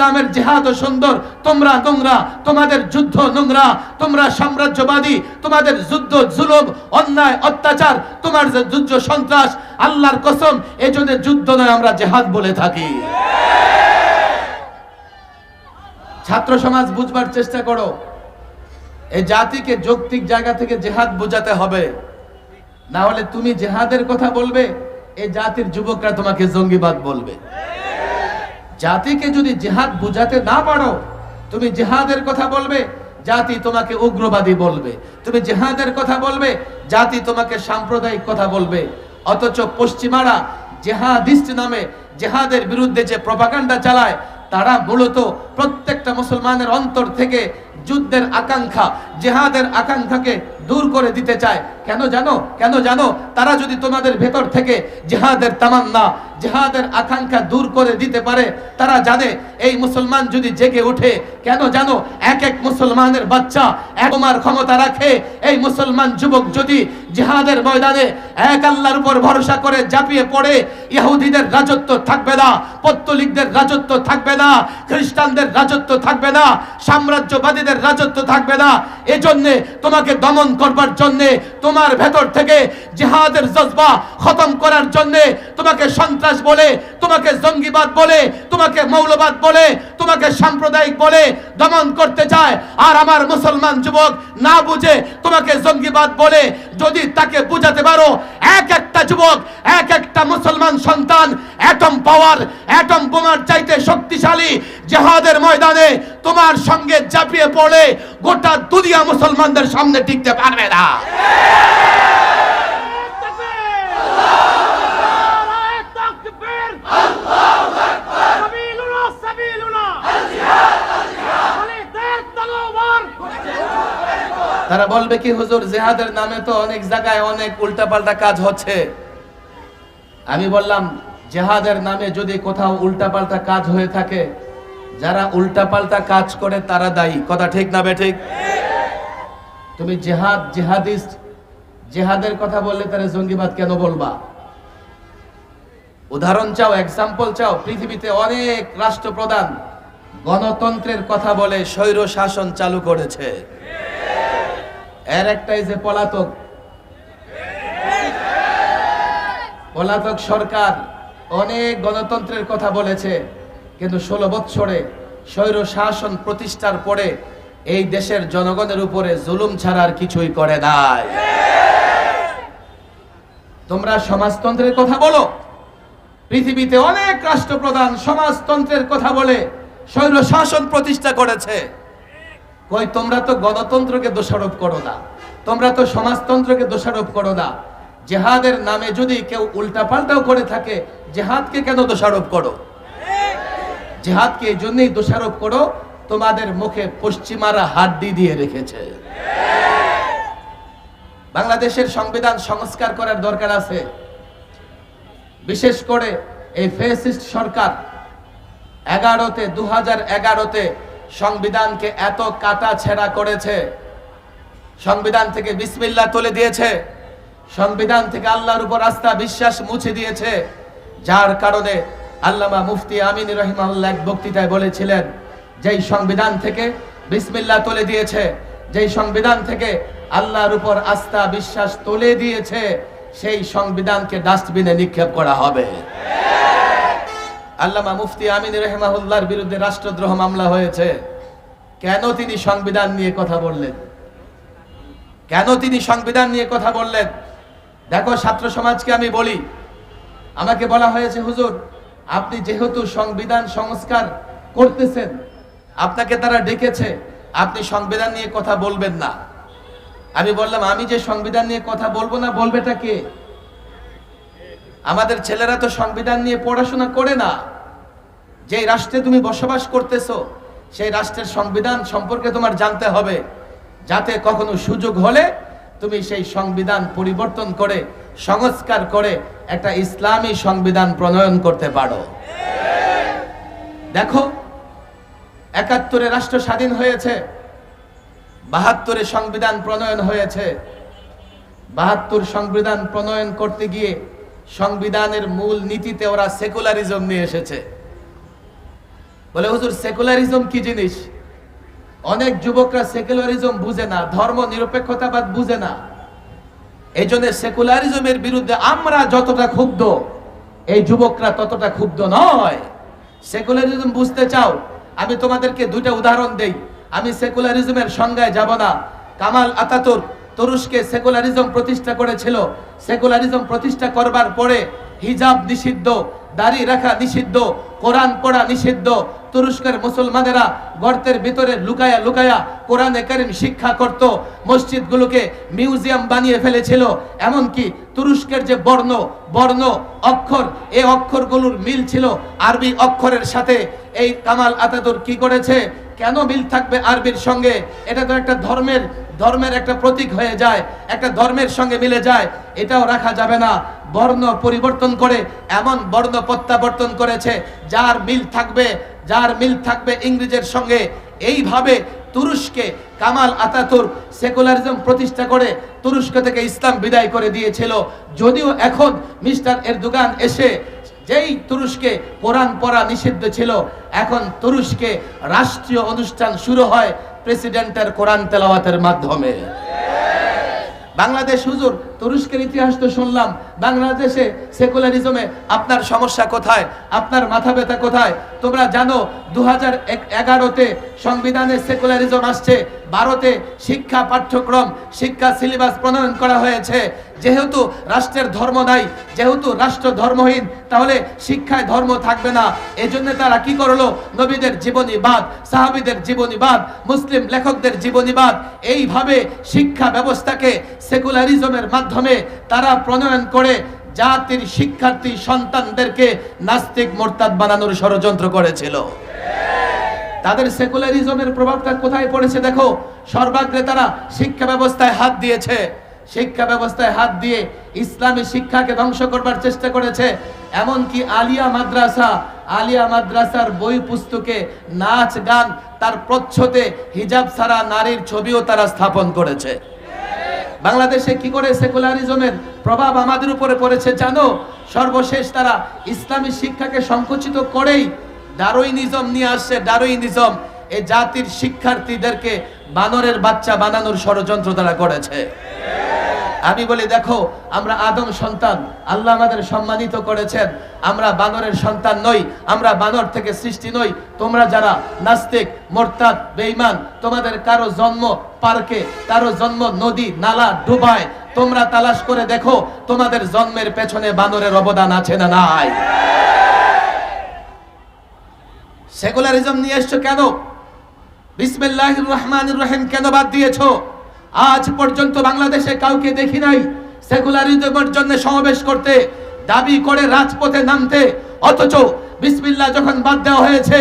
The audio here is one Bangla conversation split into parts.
ইসলামের জেহাদ সুন্দর। তোমরা নোংরা, তোমাদের যুদ্ধ নোংরা, তোমরা সাম্রাজ্যবাদী, তোমাদের যুদ্ধ জুলুম, অন্যায়, অত্যাচার, তোমার যে যুদ্ধ সন্ত্রাস, আল্লাহর কসম এই জন্য যুদ্ধ নয়, আমরা জেহাদ বলে থাকি। ছাত্র সমাজ বুঝবার চেষ্টা করো। এই জাতিকে যৌক্তিক জায়গা থেকে জেহাদ বোঝাতে হবে। না হলে তুমি জেহাদের কথা বলবে এই জাতির যুবকরা তোমাকে জঙ্গিবাদ বলবে। জাতিকে যদি জেহাদ বুঝাতে না পারো, তুমি জেহাদের কথা বলবে, জাতি তোমাকে উগ্রবাদী বলবে। তুমি জেহাদের কথা বলবে, জাতি তোমাকে সাম্প্রদায়িক কথা বলবে। অথচ পশ্চিমারা জেহাদিস্ট নামে জেহাদের বিরুদ্ধে যে প্রপাকাণ্ডা চালায়, তারা মূলত প্রত্যেকটা মুসলমানের অন্তর থেকে যুদ্ধের আকাঙ্ক্ষা, জেহাদের আকাঙ্ক্ষাকে দূর করে দিতে চায়। কেন জানো? কেন জানো? তারা যদি তোমাদের ভেতর থেকে জেহাদের তামান্না, জেহাদের আকাঙ্ক্ষা দূর করে দিতে পারে, তারা জানে এই মুসলমান যদি জেগে ওঠে, কেন জানো? এক এক মুসলমানের বাচ্চা একমার ক্ষমতা রাখে। এই মুসলমান যুবক যদি জেহাদের ময়দানে এক আল্লাহর উপর ভরসা করে ঝাঁপিয়ে পড়ে, ইহুদিদের রাজত্ব থাকবে না, পত্তলিকদের রাজত্ব থাকবে না, খ্রিস্টানদের রাজত্ব থাকবে না, সাম্রাজ্যবাদীদের রাজত্ব থাকবে না। এজন্যে তোমাকে দমন করবার জন্যে, তোমার ভেতর থেকে জিহাদের জজবা খতম করার জন্যে তোমাকে সন্ত্রাস বলে, তোমাকে জঙ্গিবাদ বলে, তোমাকে মৌলবাদ বলে, তোমাকে সাম্প্রদায়িক বলে দমন করতে চায়। আর আমার মুসলমান যুবক না বুঝে তোমাকে জঙ্গিবাদ বলে, যদি তাকে বুঝাতে পারো, এক একটা যুবক, এক একটা মুসলমান সন্তান অ্যাটম পাওয়ার অ্যাটম বোমার চাইতে শক্তিশালী জেহাদের ময়দানে তোমার সঙ্গে জাপিয়ে পড়লে গোটা দুনিয়া মুসলমানদের সামনে টিকতে পারবে না। তারা বলবে কি, হুজুর, জেহাদের নামে তো অনেক জায়গায় অনেক উল্টাপাল্টা কাজ হচ্ছে। আমি বললাম, জেহাদের নামে যদি কোথাও উল্টাপাল্টা কাজ হয়ে থাকে যারা উল্টাপাল্টা কাজ করে, তারা দায়ী। কথা ঠিক না বে ঠিক? তুমি জেহাদ, জেহাদিস্ট, জেহাদের কথা বললে তারা জঙ্গিবাদ কেন বলবা? উদাহরণ চাও এক্সাম্পল চাও, পৃথিবীতে অনেক রাষ্ট্রপ্রধান গণতন্ত্রের কথা বলে স্বৈর শাসন চালু করেছে। এর একটাই যে পলাতক। পলাতক সরকার অনেক গণতন্ত্রের কথা বলেছে। কিন্তু ষোলো বৎসরে স্বৈর শাসন প্রতিষ্ঠার পরে এই দেশের জনগণের উপরে জুলুম ছাড়ার কিছুই করে নাই। তোমরা সমাজতন্ত্রের কথা বলো। পৃথিবীতে অনেক রাষ্ট্রপ্রধান সমাজতন্ত্রের কথা বলে স্বৈর শাসন প্রতিষ্ঠা করেছে। কই, তোমরা তো গণতন্ত্রকে দোষারোপ করো না। তোমরা তো সমাজতন্ত্রকে দোষারোপ করো না। জেহাদের নামে যদি কেউ উল্টাপাল্টাও করে থাকে, জেহাদকে কেন দোষারোপ করো? জেহাদকে এই জন্যই দোষারোপ করো, তোমাদের মুখে পশ্চিমারা হাড্ডি দিয়ে রেখেছে। বাংলাদেশের সংবিধান সংস্কার করার দরকার আছে। বিশেষ করে এই ফেসিস্ট সরকার এগারোতে দু হাজার এগারোতে সংবিধানকে এত কাটা ছেঁড়া করেছে। সংবিধান থেকে বিসমিল্লা তুলে দিয়েছে। সংবিধান থেকে আল্লাহর উপর আস্থা, বিশ্বাস মুছে দিয়েছে। যার কারণে আল্লামা মুফতি আমিন রহিমাল্লাহ এক বক্তৃতায় বলেছিলেন, যেই সংবিধান থেকে বিসমিল্লা তুলে দিয়েছে, যেই সংবিধান থেকে আল্লাহর উপর আস্থা বিশ্বাস তুলে দিয়েছে, সেই সংবিধানকে ডাস্টবিনে নিক্ষেপ করা হবে। আল্লামা মুফতি আমিন রহমাহুল্লাহর বিরুদ্ধে রাষ্ট্রদ্রোহ মামলা হয়েছে। কেন তিনি সংবিধান নিয়ে কথা বললেন? কেন তিনি সংবিধান নিয়ে কথা বললেন? দেখো, ছাত্র সমাজকে আমি বলি, আমাকে বলা হয়েছে, হুজুর আপনি যেহেতু সংবিধান সংস্কার করতেছেন, আপনাকে তারা ডেকেছে, আপনি সংবিধান নিয়ে কথা বলবেন না। আমি বললাম, আমি যে সংবিধান নিয়ে কথা বলব না, বলবেটা কে? আমাদের ছেলেরা তো সংবিধান নিয়ে পড়াশোনা করে না। যে রাষ্ট্রে তুমি বসবাস করতেছো, সেই রাষ্ট্রের সংবিধান সম্পর্কে তোমার জানতে হবে। যাতে কখনো সুযোগ হলে তুমি সেই সংবিধান পরিবর্তন করে সংস্কার করে একটা ইসলামী সংবিধান প্রণয়ন করতে পারো। দেখো, একাত্তরে রাষ্ট্র স্বাধীন হয়েছে, বাহাত্তরে সংবিধান প্রণয়ন হয়েছে। বাহাত্তর সংবিধান প্রণয়ন করতে গিয়ে সংবিধানের মূল নীতিতে ওরা সেকুলারিজম নিয়ে এসেছে। বলে, হুজুর, সেকুলারিজম কি জিনিস? অনেক যুবকরা সেকুলারিজম বুঝে না ধর্ম নিরপেক্ষতাবাদ বুঝে না। এই জন্য সেকুলারিজমের বিরুদ্ধে আমরা যতটা ক্ষুব্ধ, এই যুবকরা ততটা ক্ষুব্ধ নয়। সেকুলারিজম বুঝতে চাও? আমি তোমাদেরকে দুইটা উদাহরণ দেই। আমি সেকুলারিজমের সংজ্ঞায় যাব না। কামাল আতাতুর তুরস্কে সেকুলারিজম প্রতিষ্ঠা করেছিল। সেকুলারিজম প্রতিষ্ঠা করবার পরে হিজাব নিষিদ্ধ। দাড়ি রাখা নিষিদ্ধ, কোরআন পড়া নিষিদ্ধ। তুরস্কের মুসলমানেরা গর্তের ভিতরে লুকায়া লুকায়া কোরআনে কারিম শিক্ষা করত। মসজিদগুলোকে মিউজিয়াম বানিয়ে ফেলেছিল। এমনকি তুরস্কের যে বর্ণ বর্ণ অক্ষর এই অক্ষরগুলোর মিল ছিল আরবি অক্ষরের সাথে। এই কামাল আতাতুর কি করেছে? কেন মিল থাকবে আরবির সঙ্গে? এটা তো একটা ধর্মের ধর্মের একটা প্রতীক হয়ে যায়। একটা ধর্মের সঙ্গে মিলে যায়। এটাও রাখা যাবে না। বর্ণ পরিবর্তন করে, এমন বর্ণ প্রত্যাবর্তন করেছে, যার মিল থাকবে, যার মিল থাকবে ইংরেজের সঙ্গে। এইভাবে তুরস্কে কামাল আতাতুর সেকুলারিজম প্রতিষ্ঠা করে তুরস্ক থেকে ইসলাম বিদায় করে দিয়েছিল। যদিও এখন মিস্টার এরদোগান এসে যেই তুরস্কে কোরআন পড়া নিষিদ্ধ ছিল, এখন তুরস্কে রাষ্ট্রীয় অনুষ্ঠান শুরু হয় প্রেসিডেন্টের কোরআন তেলাওয়াতের মাধ্যমে। বাংলাদেশ হুজুর তুরস্কের ইতিহাস তো শুনলাম, বাংলাদেশে সেকুলারিজমে আপনার সমস্যা কোথায়, আপনার মাথা ব্যথা কোথায়? তোমরা জানো দু হাজার এগারোতে সংবিধানে সেকুলারিজম আসছে, ভারতে শিক্ষা পাঠ্যক্রম, শিক্ষা সিলেবাস প্রণয়ন করা হয়েছে। যেহেতু রাষ্ট্রের ধর্ম নাই, যেহেতু রাষ্ট্র ধর্মহীন, তাহলে শিক্ষায় ধর্ম থাকবে না। এজন্য তারা কি করল? নবীদের জীবনীবাদ সাহাবিদের জীবনীবাদ মুসলিম লেখকদের জীবনীবাদ এইভাবে শিক্ষা ব্যবস্থাকে সেকুলারিজমের মাধ্যমে তারা প্রণয়ন করে জাতির শিক্ষার্থী সন্তানদেরকে নাস্তিক মোরতাদ বানানোর ষড়যন্ত্র করেছিল। তাদের সেকুলারিজমের প্রভাবটা কোথায় পড়েছে দেখো? সর্বাগ্রে তারা শিক্ষা ব্যবস্থায় হাত দিয়েছে। শিক্ষা ব্যবস্থায় হাত দিয়ে ইসলামী শিক্ষাকে ধ্বংস করবার চেষ্টা করেছে। এমনকি আলিয়া মাদ্রাসা, আলিয়া মাদ্রাসার বই পুস্তকে নাচ গান তার প্রচ্ছদে হিজাব ছাড়া নারীর ছবিও তারা স্থাপন করেছে। বাংলাদেশে কি করে সেকুলারিজমের প্রভাব আমাদের উপরে পড়েছে জানো? সর্বশেষ তারা ইসলামী শিক্ষাকে সংকুচিত করেই ডারোইনিজম নিয়ে আসছে। ডারোইনিজম এই জাতির শিক্ষার্থীদেরকে বানরের বাচ্চা বানানোর ষড়যন্ত্র তারা করেছে। আমি বলি, দেখো, আমরা আদম সন্তান, আল্লাহ আমাদের সম্মানিত করেছেন। আমরা বানরের সন্তান নই, আমরা বানর থেকে সৃষ্টি নই। তোমরা যারা নাস্তিক, মোরতাদ, বেঈমান, তোমাদের কারও জন্ম পার্কে কারও জন্ম নদী, নালা, ডুবায়। তোমরা তালাশ করে দেখো, তোমাদের জন্মের পেছনে বানরের অবদান আছে না নাই। সেকুলারিজম নিয়ে এসছো কেন? বিসমিল্লাহ রহমান রহিম কেন বাদ দিয়েছ? আজ পর্যন্ত বাংলাদেশে কাউকে দেখি নাই সেকুলারিজমের জন্য সমাবেশ করতে, দাবি করে রাজপথে নামতে। অথচ বিসমিল্লাহ যখন বাদ দেওয়া হয়েছে,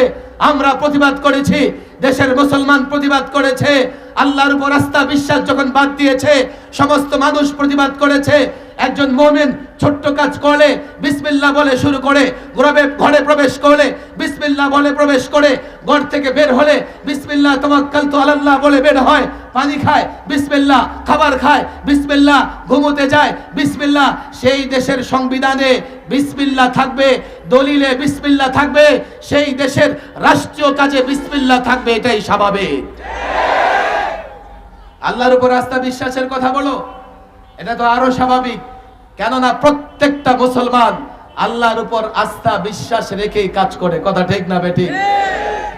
আমরা প্রতিবাদ করেছি দেশের মুসলমান প্রতিবাদ করেছে, আল্লাহর উপর আস্থা বিশ্বাস যখন বাদ দিয়েছে, সমস্ত মানুষ প্রতিবাদ করেছে, একজন মোমেন ছোট্ট কাজ করলে বিসমিল্লাহ বলে শুরু করে ঘরে ঘরে প্রবেশ করলে বিসমিল্লা বলে প্রবেশ করে, ঘর থেকে বের হলে বিসমিল্লাহ তাওয়াক্কাল তো আল্লাহ বলে বের হয়, পানি খায়, বিসমিল্লাহ খাবার খায়, বিসমিল্লাহ ঘুমোতে যায়, বিসমিল্লাহ সেই দেশের সংবিধানে বিসমিল্লাহ থাকবে দলিলে বিসমিল্লাহ থাকবে, সেই দেশের রাষ্ট্রীয় কাজে বিসমিল্লাহ থাকবে, এটাই স্বাভাবিক। আল্লাহর উপর আস্থা বিশ্বাসের কথা বলো, এটা তো আরও স্বাভাবিক। কেননা প্রত্যেকটা মুসলমান আল্লাহর উপর আস্থা বিশ্বাস রেখেই কাজ করে, কথা ঠিক না বেটি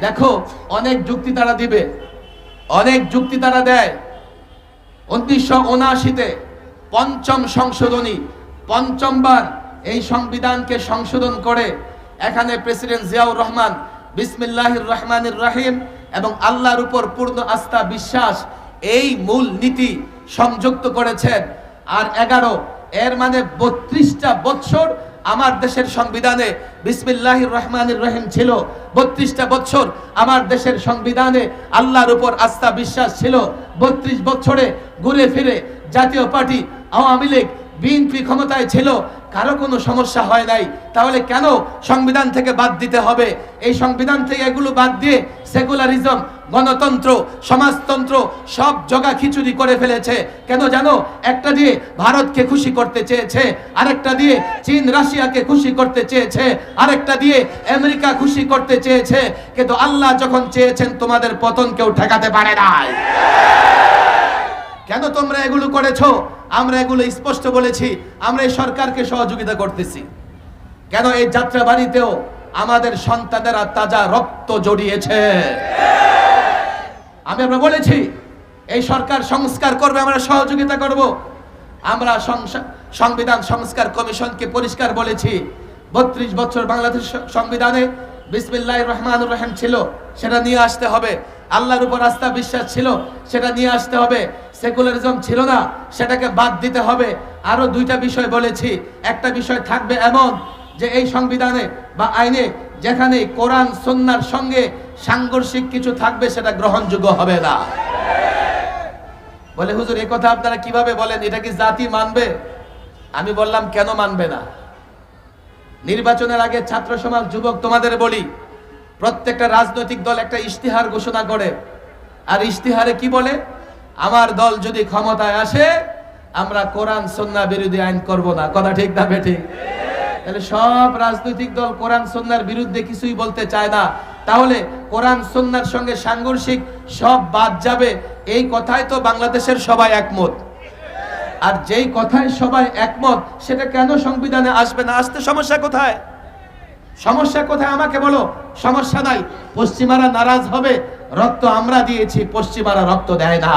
দেখো, অনেক যুক্তি তারা দিবে, অনেক যুক্তি তারা দেয়। উনিশশো উনআশিতে পঞ্চম সংশোধনী, পঞ্চমবার এই সংবিধানকে সংশোধন করে এখানে প্রেসিডেন্ট জিয়াউর রহমান বিসমিল্লাহির রহমানির রহিম এবং আল্লাহর উপর পূর্ণ আস্থা বিশ্বাস এই মূল নীতি সংযুক্ত করেছেন। আর এগারো, এর মানে বত্রিশটা বৎসর আমার দেশের সংবিধানে বিসমিল্লাহির রহমানির রহিম ছিল। বত্রিশটা বছর আমার দেশের সংবিধানে আল্লাহর উপর আস্থা বিশ্বাস ছিল। বত্রিশ বছরে ঘুরে ফিরে জাতীয় পার্টি, আওয়ামী লীগ, বিএনপি ক্ষমতায় ছিল। কারও কোনো সমস্যা হয় নাই, তাহলে কেন সংবিধান থেকে বাদ দিতে হবে? এই সংবিধান থেকে এগুলো বাদ দিয়ে সেকুলারিজম, গণতন্ত্র, সমাজতন্ত্র সব জগা খিচুড়ি করে ফেলেছে। কেন জানো? একটা দিয়ে ভারতকে খুশি করতে চেয়েছে, আরেকটা দিয়ে চীন, রাশিয়াকে খুশি করতে চেয়েছে, আরেকটা দিয়ে আমেরিকা খুশি করতে চেয়েছে। কিন্তু আল্লাহ যখন চেয়েছেন, তোমাদের পতন কেউ ঠেকাতে পারে না কেন তোমরা এগুলো করেছ? আমরা এগুলো স্পষ্ট বলেছি, আমরা এই সরকারকে সহযোগিতা করতেছি। কেন এই যাত্রা বাড়িতেও আমাদের সন্তানেরা তাজা রক্ত জড়িয়েছে? আমি আমরা বলেছি, এই সরকার সংস্কার করবে, আমরা সহযোগিতা করব। আমরা সংবিধান সংস্কার কমিশনকে পরিষ্কার বলেছি, বত্রিশ বছর বাংলাদেশ সংবিধানে বিসমিল্লাহ রহমান রহিম ছিল, সেটা নিয়ে আসতে হবে। আল্লাহর উপর আস্থা বিশ্বাস ছিল, সেটা নিয়ে আসতে হবে। সেকুলারিজম ছিল না, সেটাকে বাদ দিতে হবে। আরও দুইটা বিষয় বলেছি। একটা বিষয় থাকবে এমন যে এই সংবিধানে বা আইনে যেখানে কোরআন সন্ন্যার সঙ্গে সাংঘর্ষিক কিছু থাকবে, সেটা গ্রহণযোগ্য হবে না। বলে হুজুর এই কথা আপনারা কীভাবে বলেন? এটা কি জাতি মানবে? আমি বললাম, কেন মানবে না? নির্বাচনের আগে ছাত্র সমাজ, যুবক, তোমাদের বলি, প্রত্যেকটা রাজনৈতিক দল একটা ইশতিহার ঘোষণা করে। আর ইশতিহারে কি বলে? আমার দল যদি ক্ষমতায় আসে, আমরা কোরআন সন্না বিরোধী আইন করব না। কথা ঠিক না বেঠিক? তাহলে সব রাজনৈতিক দল কোরআন সন্ন্যার বিরুদ্ধে কিছুই বলতে চায় না। তাহলে কোরআন সন্ন্যার সঙ্গে সাংঘর্ষিক সব বাদ যাবে। এই কথাই তো বাংলাদেশের সবাই একমত। আর যেই কথায় সবাই একমত, সেটা কেন সংবিধানে আসবে না? আসতে সমস্যা কোথায়? সমস্যা কোথায়? আমাকে বলো। সমস্যা নাই। পশ্চিমারা নারাজ হবে। রক্ত আমরা দিয়েছি পশ্চিমারা রক্ত দেয় না